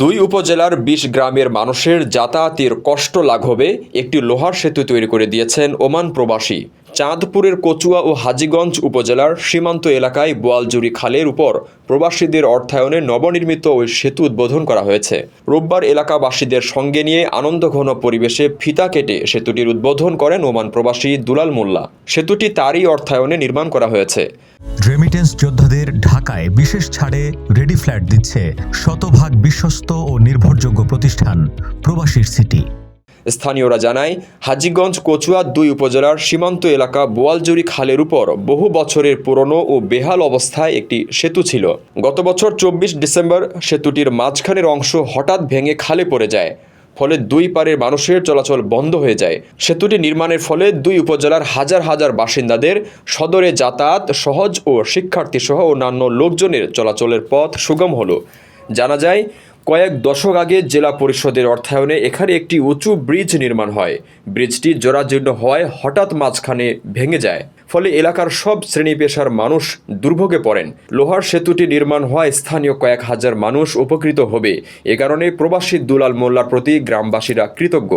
দুই উপজেলার বিশ গ্রামের মানুষের যাতায়াতের কষ্ট লাঘবে, একটি লোহার সেতু তৈরি করে দিয়েছেন ওমান প্রবাসী। চাঁদপুরের কচুয়া ও হাজীগঞ্জ উপজেলার সীমান্ত এলাকায় বোয়ালজুরি খালের উপর প্রবাসীদের অর্থায়নে নবনির্মিত ওই সেতু উদ্বোধন করা হয়েছে। রোববার এলাকাবাসীদের সঙ্গে নিয়ে আনন্দঘন পরিবেশে ফিতা কেটে সেতুটির উদ্বোধন করেন ওমান প্রবাসী দুলাল মোল্লা। সেতুটি তারই অর্থায়নে নির্মাণ করা হয়েছে। রেমিটেন্স যোদ্ধাদের ঢাকায় বিশেষ ছাড়ে রেডি ফ্ল্যাট দিচ্ছে শতভাগ বিশ্বস্ত ও নির্ভরযোগ্য প্রতিষ্ঠান প্রবাসীর সিটি। স্থানীয়রা জানায়, হাজীগঞ্জ, কচুয়া দুই উপজেলার সীমান্ত এলাকা বোয়ালজুরি খালের উপর বহু বছরের পুরনো ও বেহাল অবস্থায় একটি সেতু ছিল। গত বছর চব্বিশ ডিসেম্বর সেতুটির মাঝখানের অংশ হঠাৎ ভেঙে খালে পড়ে যায়, ফলে দুই পারের মানুষের চলাচল বন্ধ হয়ে যায়। সেতুটি নির্মাণের ফলে দুই উপজেলার হাজার হাজার বাসিন্দাদের সদরে যাতায়াত, সহজ ও শিক্ষার্থী সহ অন্যান্য লোকজনের চলাচলের পথ সুগম হলো। জানা যায় কয়েক দশক আগে জেলা পরিষদের অর্থায়নে এখানে একটি উঁচু ব্রিজ নির্মাণ হয়। ব্রিজটি জরাজীর্ণ হওয়ায় হঠাৎ মাঝখানে ভেঙে যায়। ফলে এলাকার সব শ্রেণি পেশার মানুষ দুর্ভোগে পড়েন। লোহার সেতুটি নির্মাণ হওয়ায় স্থানীয় কয়েক হাজার মানুষ উপকৃত হবে। এ কারণে প্রবাসী দুলাল মোল্লার প্রতি গ্রামবাসীরা কৃতজ্ঞ।